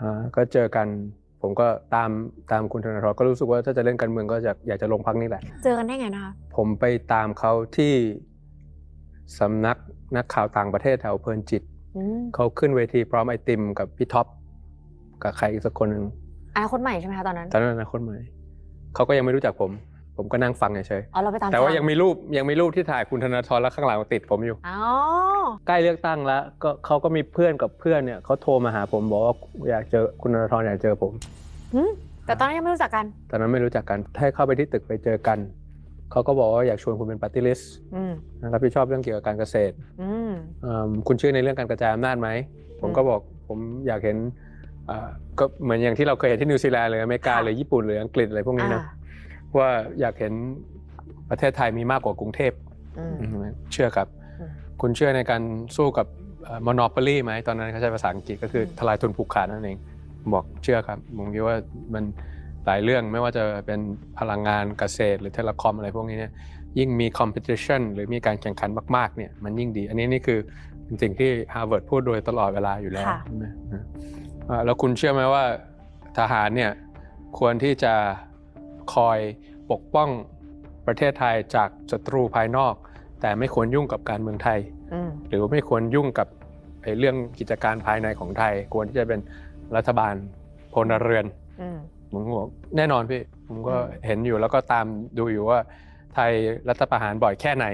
อ่าก็เจอกันผมก็ตามตามคุณธนาธรก็รู้สึกว่าถ้าจะเล่นการเมืองก็จะอยากจะลงพักนี้แหละ เจอกันได้ไงนะคะผมไปตามเขาที่สำนักนักข่าวต่างประเทศแถวเพลินจิตอืมเขาขึ้นเวทีพร้อมไอติมกับพี่ท็อปกับใครอีกสักคนหนึ่งอนาคตใหม่ใช่ไหมคะตอนนั้นตอนนั้นอนาคตใหม่เขาก็ยังไม่รู้จักผม ผมก็นั่งฟังเฉยอ๋อเราไปตามๆแต่ว่าฟัยังมีรูปยังมีรูปที่ถ่ายคุณธนาธรแล้วข้างหลังติดผมอยู่ อ๋อใกล้เลือกตั้งแล้วก็เขาก็มีเพื่อนกับเพื่อนเนี่ยเขาโทรมาหาผมบอกว่าอยากเจอคุณธนาธรอยากเจอผม หึแต่ตอนนั้นยังไม่รู้จักกัน ตอนนั้นไม่รู้จักกันให้เข้าไปที่ตึกไปเจอกันเขาก็บอกว่าอยากชวนคุณเป็นปาร์ตี้ลิสต์อืมรับผิดชอบเรื่องเกี่ยวกับการเกษตรอืมอืมคุณเชื่อในเรื่องการกระจายอำนาจไหม ผมก็บอกผมอยากเห็นอ่าก็เหมือนอย่างที่เราเคยเห็นที่นิวซีแลนด์หรืออเมริกาหรือญี่ปุ่นหรืออังกฤษอะไรพวกนี้นะ อ่า ว่าอยากเห็นประเทศไทยมีมากกว่ากรุงเทพอืมอืมเชื่อครับอืมคุณเชื่อในการสู้กับมอนอ p o l y ไหมตอนนั้นเขาใช้ภาษาอังกฤษก็คืออมทลายทุนผูกขาดนั่นเองผมบอกเชื่อครับผมคิดว่ามันหลายเรื่องไม่ว่าจะเป็นพลังงานเกษตร หรือเทเลคอมอะไรพวกนี้เนี่ยยิ่งมี competition หรือมีการแข่งขันมากๆเนี่ยมันยิ่งดี อันนี้นี่คือเป็นสิ่งที่ Harvard พูดโดยตลอดเวลาอยู่แล้วค่ะใช่ไหมนะอ่าแล้วคุณเชื่อไหมว่าทหารเนี่ยควรที่จะ คอยปกป้องประเทศไทยจากศัตรูภายนอก แต่ไม่ควรยุ่งกับการเมืองไทยอืมหรือว่าไม่ควรยุ่งกับไอ้เรื่องกิจการภายในของไทย ควรที่จะเป็นรัฐบาลพลเรือนอืมผมก็บอกแน่นอนพี่ผมก็อืมเห็นอยู่แล้วก็ตามดูอยู่ว่า ไทยรัฐประหารบ่อยแค่ไหน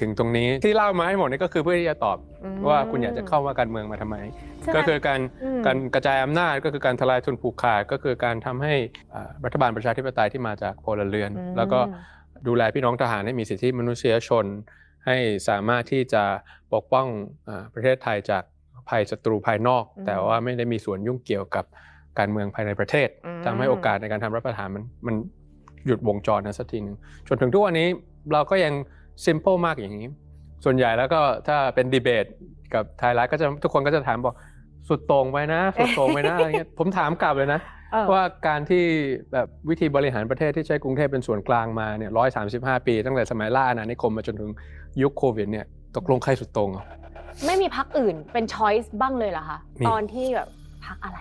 ถึงตรงนี้ที่เล่ามาให้หมดนี่ก็คือเพื่อที่จะตอบอืมว่าคุณอยากจะเข้ามาการเมืองมาทำไมใช่ไหมก็คือการอืมการกระจายอำนาจก็คือการทลายทุนผูกขาดก็คือการทำให้อ่ารัฐบาลประชาธิปไตยที่มาจากพลเรือนอืมแล้วก็ดูแลพี่น้องทหารให้มีสิทธิมนุษยชน ให้สามารถที่จะปกป้องอาประเทศไทยจากภัยศัตรูภายนอก แต่ว่าไม่ได้มีส่วนยุ่งเกี่ยวกับการเมืองภายในประเทศอืมทำให้โอกาสในการทำรัฐประหารมันมัน หยุดวงจรนะสักทีหนึ่งจนถึงทุกวันนี้เราก็ยัง simple มากอย่างนี้ ส่วนใหญ่แล้วก็ถ้าเป็นดีเบตกับไทยรัฐก็จะทุกคนก็จะถามบอกสุดโต่งไปนะสุดโต่งไปนะอะไรเงี้ยผมถามกลับเลยนะเออว่าการที่แบบวิธีบริหารประเทศที่ใช้กรุงเทพเป็นส่วนกลางมาเนี่ยร้อยสาปี ตั้งแต่สมัยล่าอาณานิคมมาจนถึงยุคโควิดเนี่ยตกลงใครสุดโต่งอะไม่มีพักอื่นเป็นช้อยส์บ้างเลยเหรอคะมีตอนที่แบบพักอะไร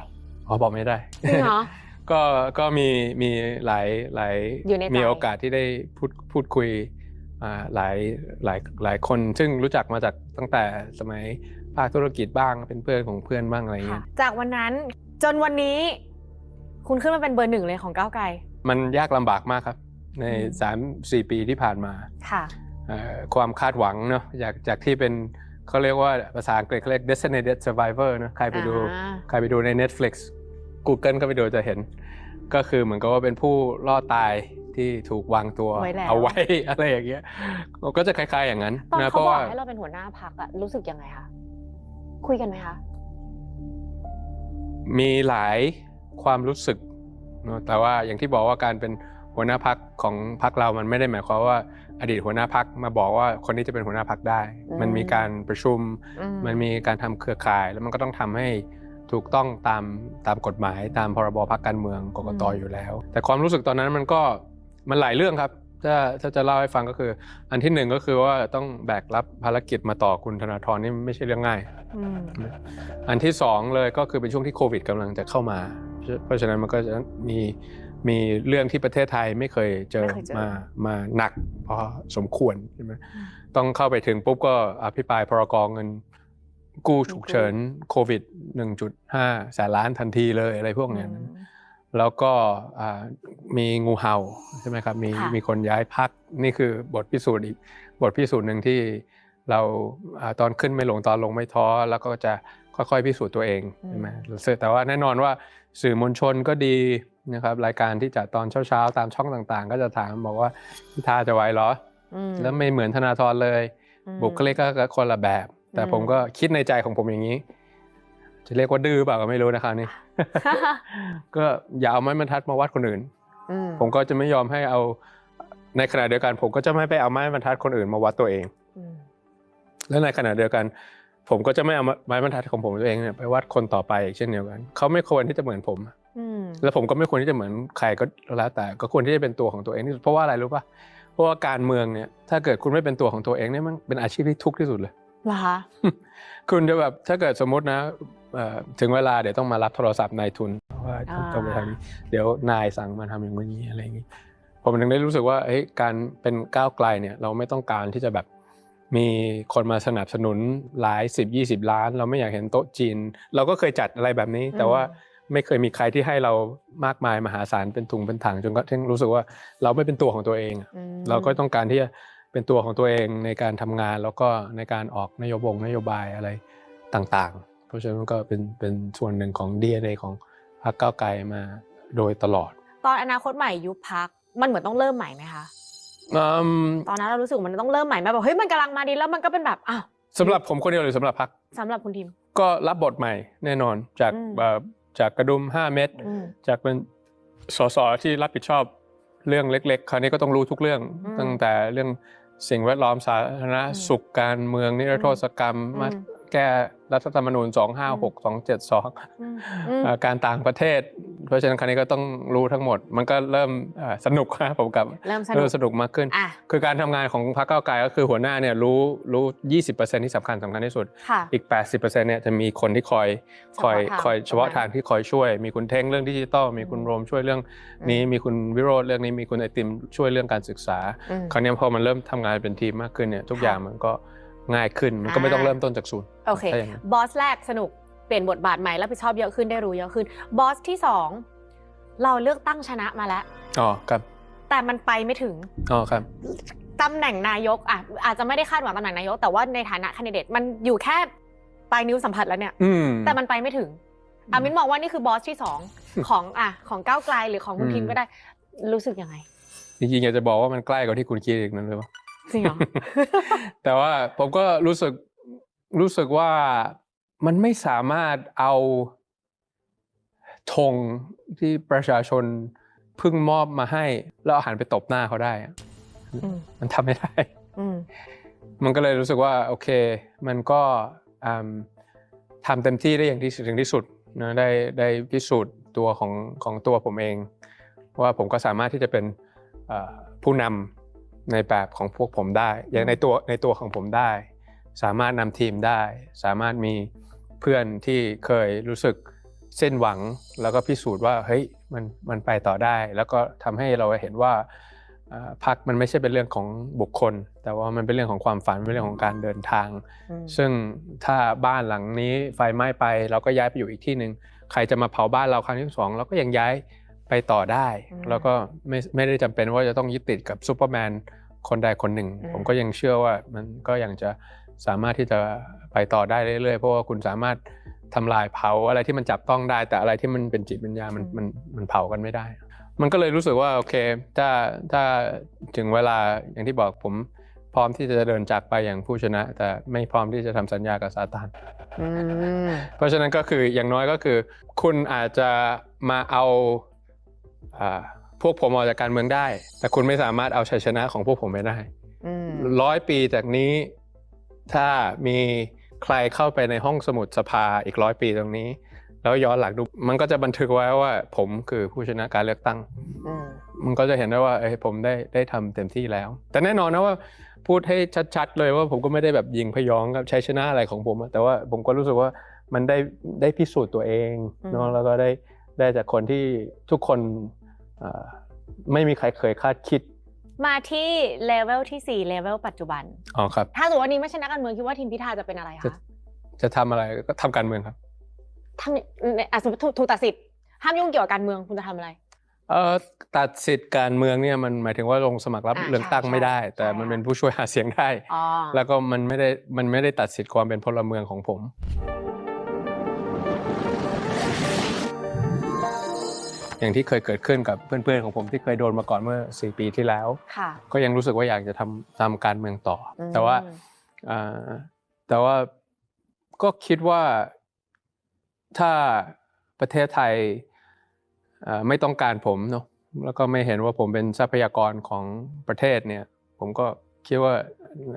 อ๋อบอกไม่ได้จริงเหรอ ก็ก็มีมีหลายหลายอยู่ในใจมีโอกาสที่ได้พูดพูดคุยอ่าหลายหลายหลายคน ซึ่งรู้จักมาจากตั้งแต่สมัยภาคธุรกิจบ้างเป็นเพื่อนของเพื่อนบ้างอะไรค่ะเงี้ยจากวันนั้นจนวันนี้ คุณขึ้นมาเป็นเบอร์หนึ่งเลยของก้าวไกล มันยากลำบากมากครับ ในอืมสามสี่ปีที่ผ่านมาค่ะเอ่อความคาดหวังเนาะจากจากที่เป็นเขาเรียกว่าภาษาอังกฤษเขาเรียก designated survivor นะใครไปดูอ่าใครไปดูใน Netflix Google ก็ไปดูจะเห็น ก็คือเหมือนกับว่าเป็นผู้รอดตายที่ถูกวางตัวไว้แล้วเอาไว้อะไรอย่างเงี้ยก็จะคล้าย ๆ อย่างนั้นตอนนะเขาเพราะบอกว่าให้เราเป็นหัวหน้าพักอะรู้สึกยังไงคะคุยกันไหมคะมีหลายความรู้สึกเนอะแต่ว่าอย่างที่บอกว่าการเป็นหัวหน้าพักของพักเรามันไม่ได้หมายความว่า อดีตหัวหน้าพักมาบอกว่าคนนี้จะเป็นหัวหน้าพักได้อืมมันมีการประชุมอืมันมีการทำเครือข่าย แล้วมันก็ต้องทำให้ ถูกต้องตามตามกฎหมายตามพรบพักการเมืองกกตอยู่แล้ว แต่ความรู้สึกตอนนั้นมันก็มันหลายเรื่องครับถ้าถ้าจะเล่าให้ฟังก็คือ อันที่หนึ่งก็คือว่าต้องแบกรับภารกิจมาต่อคุณธนาธรนี่ไม่ใช่เรื่องง่ายอืมอันที่สองเลยก็คือเป็นช่วงที่โควิดกำลังจะเข้ามา เพราะฉะนั้นมันก็จะมีมีเรื่องที่ประเทศไทยไม่เคยเจอไม่เคยเจอมามาหนักพอสมควรใช่ไหมต้องเข้าไปถึงปุ๊บก็อภิปรายพรกเงิน กู้ฉุกเฉินโควิด 1.5แสนล้านทันทีเลยอะไรพวกเนี้ยอืมแล้วก็อ่ามีงูเห่าใช่ไหมครับมีค่ะมีคนย้ายพักนี่คือบทพิสูจน์อีกบทพิสูจน์หนึ่งที่เราอ่าตอนขึ้นไม่ลงตอนลงไม่ท้อ แล้วก็จะค่อยๆพิสูจน์ตัวเองใช่ไหมแต่ว่าแน่นอนว่าสื่อมวลชนก็ดีนะครับรายการที่จัดตอนเช้าๆตามช่องต่างๆ ก็จะถามบอกว่าพิธาจะไหวเหรออืมแล้วไม่เหมือนธนาธรเลยอืมบุคลิกก็คนละแบบ แต่อืมผมก็คิดในใจของผมอย่างนี้ จะเรียกว่าดื้อเปล่าก็ไม่รู้นะครับนี่ก็อย่าเอาไม้บรรทัดมาวัดคนอื่นอืมผมก็จะไม่ยอมให้เอาในขณะเดียวกัน ผมก็จะไม่ไปเอาไม้บรรทัดคนอื่นมาวัดตัวเองอืมและในขณะเดียวกัน ผมก็จะไม่เอาไม้บรรทัดของผมตัวเองเนี่ยไปวัดคนต่อไปอีกเช่นเดียวกันเขาไม่ควรที่จะเหมือนผมอืมแล้วผมก็ไม่ควรที่จะเหมือนใครก็แล้วแต่ ก็ควรที่จะเป็นตัวของตัวเองที่สุดเพราะว่าอะไรรู้ป่ะเพราะว่าการเมืองเนี่ยถ้าเกิดคุณไม่เป็นตัวของตัวเองเนี่ยมันเป็นอาชีพที่ทุกข์ที่สุดเลยเหรอคะคุณจะแบบถ้าเกิดสมมตินะเอ่อถึงเวลาเดี๋ยวต้องมารับโทรศัพท์นายทุนว่าอ่าต้องไปทำนี้เดี๋ยวนายสั่งมาทำอย่างนี้อะไรอย่างนี้ผมถึงได้รู้สึกว่าเฮ้ยการเป็นก้าวไกลเนี่ยเราไม่ต้องการที่จะแบบมีคนมาสนับสนุนหลายสิบยี่สิบล้าน เราไม่อยากเห็นโต๊ะจีน เราก็เคยจัดอะไรแบบนี้ แต่ว่าไม่เคยมีใครที่ให้เรามากมายมหาศาลเป็นถุงเป็นถังจนกระทั่งรู้สึกว่าเราไม่เป็นตัวของตัวเองอะอืมเราก็ต้องการที่จะ เป็นตัวของตัวเองในการทำงานแล้วก็ในการออกนโยบงนโยบายอะไรต่างๆ เพราะฉะนั้นก็เป็นเป็นส่วนหนึ่งของ DNA ของพรรคก้าวไกลมาโดยตลอด ตอนอนาคตใหม่ยุบพักมันเหมือนต้องเริ่มใหม่ไหมคะอืมตอนนั้นเรารู้สึกว่ามันต้องเริ่มใหม่ไหมแบบเฮ้ยมันกำลังมาดีแล้วมันก็เป็นแบบอ้าวสำหรับผมคนเดียวหรือสำหรับพรรคสำหรับคุณทีมก็รับบทใหม่แน่นอนจากอืมเอ่อจากกระดุม 5 เม็ดอืมจากเป็นสสที่รับผิดชอบเรื่องเล็ก ๆ คราวนี้ก็ต้องรู้ทุกเรื่องอืมตั้งแต่เรื่อง สิ่งแวดล้อมสาธารณสุขการเมืองนิรโทษกรรมอืมมาแก้รัฐธรรมนูญ 256 272อืมอืมเอ่อการต่างประเทศ เพราะฉะนั้นคราวนี้ก็ต้องรู้ทั้งหมด มันก็เริ่มเอ่อสนุกนะผมกับเริ่มสนุเริ่กมสนุกมากขึ้นอะคือการทำงานของพรรคก้าวไกลก็คือหัวหน้าเนี่ยรู้รู้20%ที่สำคัญสำคัญที่สุดค่ะอีก80%เนี่ยจะมีคนที่คอยคอยเฉพาะทางคอยเฉพาะทางที่คอยช่วย มีคุณเท่งเรื่องดิจิตอลมีคุณอืมโรมช่วยเรื่องนี้มีคุณวิโรธเรื่องนี้มีคุณไอติมช่วยเรื่องการศึกษาอืมคราวนี้พอมันเริ่มทำงานเป็นทีมมากขึ้นเนี่ยทุกค่ะอย่างมันก็ง่ายขึ้นมันก็ไม่ต้องอ่าเริ่มต้นจากศูนย์โอเคถ้าอย่างนั้นบอสแรกสนุก เปลี่ยนบทบาทใหม่รับผิดชอบเยอะขึ้นได้รู้เยอะขึ้น บอสที่สองเราเลือกตั้งชนะมาแล้ว อ๋อครับ แต่มันไปไม่ถึง อ๋อครับตำแหน่งนายกอะอาจจะไม่ได้คาดหวังตำแหน่งนายก แต่ว่าในฐานะคนดิเดตมันอยู่แค่ปลายนิ้วสัมผัสแล้วเนี่ย อืม แต่มันไปไม่ถึงอามินมองว่านี่คือบอสที่สองของอะของก้าวไกลหรือของคุณอืมทิมก็ได้ รู้สึกยังไง จริงๆอยากจะบอกว่ามันใกล้กว่าที่คุณคิดอีกนั่นเลยว่าจริงเหรอ แต่ว่าผมก็รู้สึกรู้สึกว่า มันไม่สามารถเอาธงที่ประชาชนเพิ่งมอบมาให้ แล้วเอาหันไปตบหน้าเขาได้อะอืมมันทำไม่ได้อืมมันก็เลยรู้สึกว่าโอเค มันก็อืมทำเต็มที่ได้อย่างที่ถึงที่สุดนะได้ได้พิสูจน์ตัวของของตัวผมเอง ว่าผมก็สามารถที่จะเป็นเอ่อผู้นำในแบบของพวกผมได้ อย่างในตัวในตัวของผมได้ สามารถนำทีมได้ สามารถมี เพื่อนที่เคยรู้สึกเส้นหวัง แล้วก็พิสูจน์ว่าเฮ้ยมันมันไปต่อได้ แล้วก็ทำให้เราเห็นว่าเอ่อพักมันไม่ใช่เป็นเรื่องของบุคคล แต่ว่ามันเป็นเรื่องของความฝันเป็นเรื่องของการเดินทางอืมซึ่งถ้าบ้านหลังนี้ไฟไหม้ไป เราก็ย้ายไปอยู่อีกที่หนึ่งใครจะมาเผาบ้านเราครั้งที่สองเราก็ยังย้ายไปต่อได้อืมแล้วก็ไม่ไม่ได้จำเป็นว่าจะต้องยึดติดกับซูเปอร์แมนคนใดคนหนึ่งอืมผมก็ยังเชื่อว่ามันก็ยังจะ สามารถที่จะไปต่อได้เรื่อยๆ เพราะว่าคุณสามารถทำลายเผาอะไรที่มันจับต้องได้ แต่อะไรที่มันเป็นจิตวิญญาณมันมันมันเผากันไม่ได้ มันก็เลยรู้สึกว่าโอเค ถ้าถ้าถึงเวลาอย่างที่บอกผมพร้อมที่จะเดินจากไปอย่างผู้ชนะ แต่ไม่พร้อมที่จะทำสัญญากับซาตานอืมเพราะฉะนั้นก็คืออย่างน้อยก็คือ คุณอาจจะมาเอาอ่าพวกผมออกจากการเมืองได้ แต่คุณไม่สามารถเอาชัยชนะของพวกผมไปได้อืมร้อยปีจากนี้ ถ้ามีใครเข้าไปในห้องสมุดสภาอีกร้อยปีตรงนี้ แล้วย้อนหลังดูมันก็จะบันทึกไว้ว่า ผมคือผู้ชนะการเลือกตั้งอืมมันก็จะเห็นได้ว่าเอ้ยผมได้ได้ทำเต็มที่แล้ว แต่แน่นอนนะว่าพูดให้ชัดๆ เลยว่าผมก็ไม่ได้แบบยิงพยองกับชัยชนะอะไรของผมอะแต่ว่าผมก็รู้สึกว่ามันได้ได้พิสูจน์ตัวเองเนาะแล้วก็ได้ได้จากคนที่ทุกคนเอ่อไม่มีใครเคยคาดคิด มาที่เลเวลที่สี่เลเวลปัจจุบันอ๋อครับ ถ้าสมมติวันนี้ไม่ใช่นักการเมืองคิดว่าทีมพิธาจะเป็นอะไรจะคะจะทำอะไรก็ทำการเมืองครับทำอะสมมติถูกถูกตัดสิทธิ์ห้ามยุ่งเกี่ยวกับการเมืองคุณจะทำอะไรเอ่อตัดสิทธิ์การเมืองเนี่ยมันหมายถึงว่าลงสมัครรับอ่าเลือกตั้งใช่ไม่ได้ใช่แต่มันค่ะเป็นผู้ช่วยหาเสียงได้อ๋อแล้วก็มันไม่ได้มันไม่ได้ตัดสิทธิ์ความเป็นพลเมืองของผม อย่างที่เคยเกิดขึ้นกับเพื่อนๆของผมที่เคยโดนมาก่อนเมื่อ 4 ปีที่แล้วค่ะก็ยังรู้สึกว่าอยากจะทำทำการเมืองต่ออมแต่ว่าอ่าแต่ว่าก็คิดว่าถ้าประเทศไทยอ่าไม่ต้องการผมเนาะแล้วก็ไม่เห็นว่าผมเป็นทรัพยากรของประเทศเนี่ย ผมก็ คิดว่า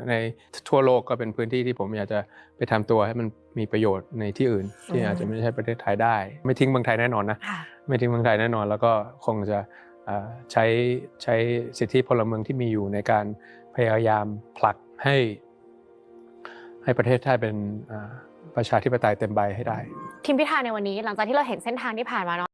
ในทั่วโลกก็เป็นพื้นที่ที่ผมอยากจะไปทำตัวให้มันมีประโยชน์ในที่อื่น ที่อืมอาจจะไม่ใช่ประเทศไทยได้ ไม่ทิ้งเมืองไทยแน่นอนนะค่ะไม่ทิ้งเมืองไทยแน่นอน แล้วก็คงจะเอ่อใช้ใช้สิทธิพลเมืองที่มีอยู่ในการพยายามผลักให้ ให้ประเทศไทยเป็นอ่าประชาธิปไตยเต็มใบให้ได้ ทีมพิธาในวันนี้หลังจากที่เราเห็นเส้นทางที่ผ่านมาเนาะ